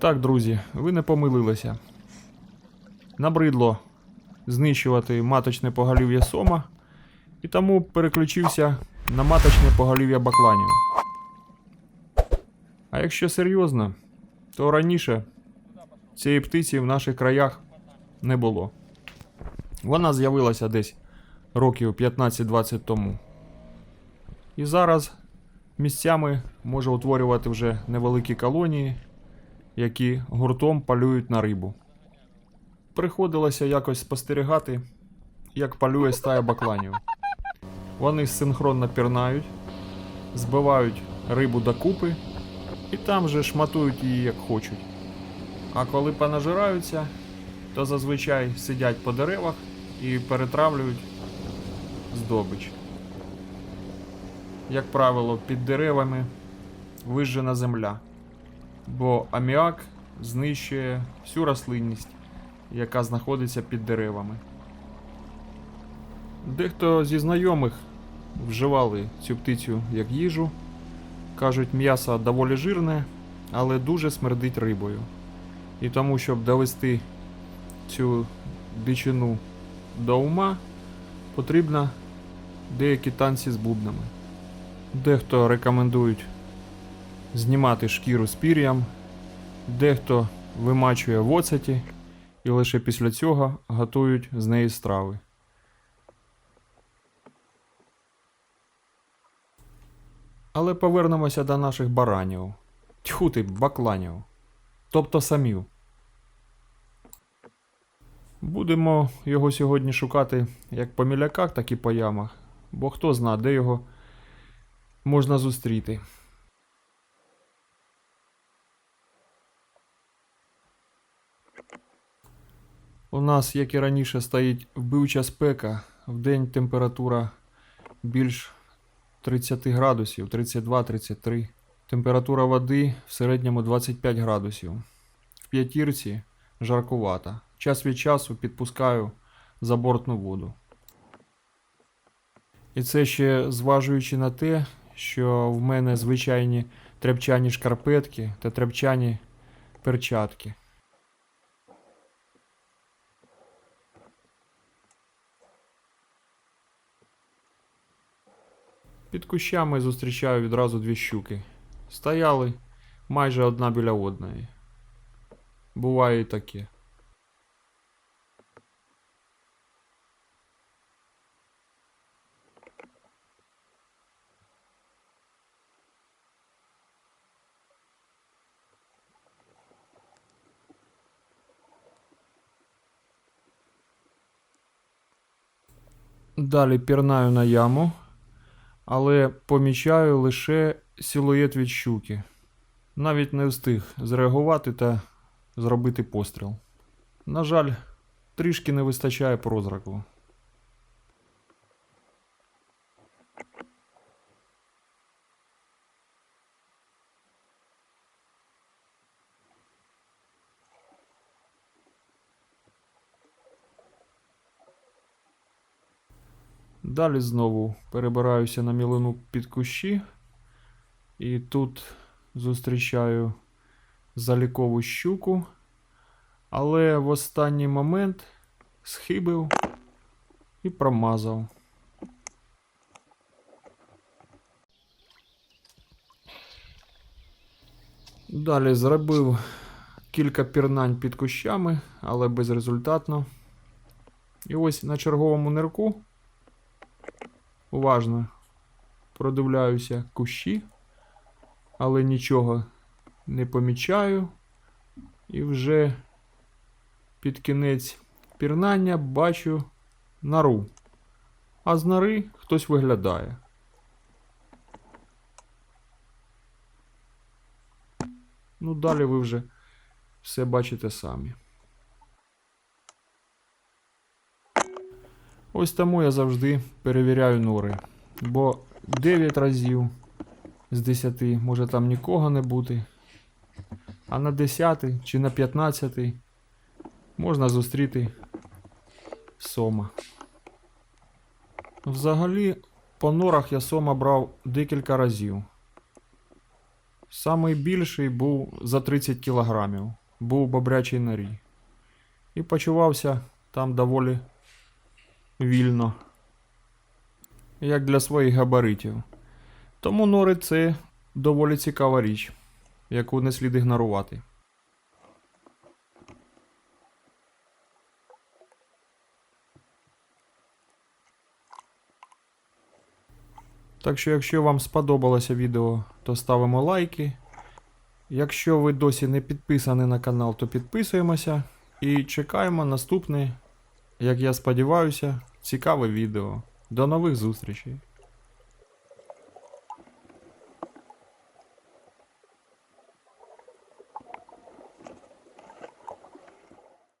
Так, друзі, ви не помилилися. Набридло знищувати маточне поголів'я сома, і тому переключився на маточне поголів'я бакланів. А якщо серйозно, то раніше цієї птиці в наших краях не було. Вона з'явилася десь років 15-20 тому. І зараз місцями може утворювати вже невеликі колонії, які гуртом полюють на рибу. Приходилося якось спостерігати, як полює стая бакланів. Вони синхронно пірнають, збивають рибу докупи і там же шматують її як хочуть. А коли понажираються, то зазвичай сидять по деревах і перетравлюють здобич. Як правило, під деревами вижжена земля, бо аміак знищує всю рослинність, яка знаходиться під деревами. Дехто зі знайомих вживали цю птицю як їжу. Кажуть, м'ясо доволі жирне, але дуже смердить рибою. І тому, щоб довести цю дичину до ума, потрібно деякі танці з бубнами. Дехто рекомендують знімати шкіру з пір'ям, дехто вимачує в оцеті і лише після цього готують з неї страви. Але повернемося до наших баранів. Тьху ти, бакланів. Тобто самів. Будемо його сьогодні шукати як по міляках, так і по ямах, бо хто зна, де його можна зустріти. У нас, як і раніше, стоїть вбивча спека. Вдень температура більш 30 градусів, 32-33. Температура води в середньому 25 градусів. В п'ятірці жаркувата. Час від часу підпускаю забортну воду. І це ще зважуючи на те, що в мене звичайні тряпчані шкарпетки та тряпчані перчатки. Під кущами зустрічаю відразу дві щуки. Стояли майже одна біля одної. Буває і таке. Далі пірнаю на яму, Але помічаю лише силует від щуки. Навіть не встиг зреагувати та зробити постріл. На жаль, трішки не вистачає прозраку. Далі знову перебираюся на мілину під кущі. І тут зустрічаю залікову щуку. Але в останній момент схибив і промазав. Далі зробив кілька пірнань під кущами, але безрезультатно. І ось на черговому нирку уважно продивляюся кущі, але нічого не помічаю. І вже під кінець пірнання бачу нору. А з нори хтось виглядає. Ну, далі ви вже все бачите самі. Ось тому я завжди перевіряю нори. Бо 9 разів з 10 може там нікого не бути. А на 10 чи на 15 можна зустріти сома. Взагалі, по норах я сома брав декілька разів. Самий більший був за 30 кілограмів. Був бобрячий норій. І почувався там доволі вільно. Як для своїх габаритів. Тому нори це доволі цікава річ, яку не слід ігнорувати. Так що, якщо вам сподобалося відео, то ставимо лайки. Якщо ви досі не підписані на канал, то підписуємося і чекаємо наступне, як я сподіваюся, цікаве відео. До нових зустрічей!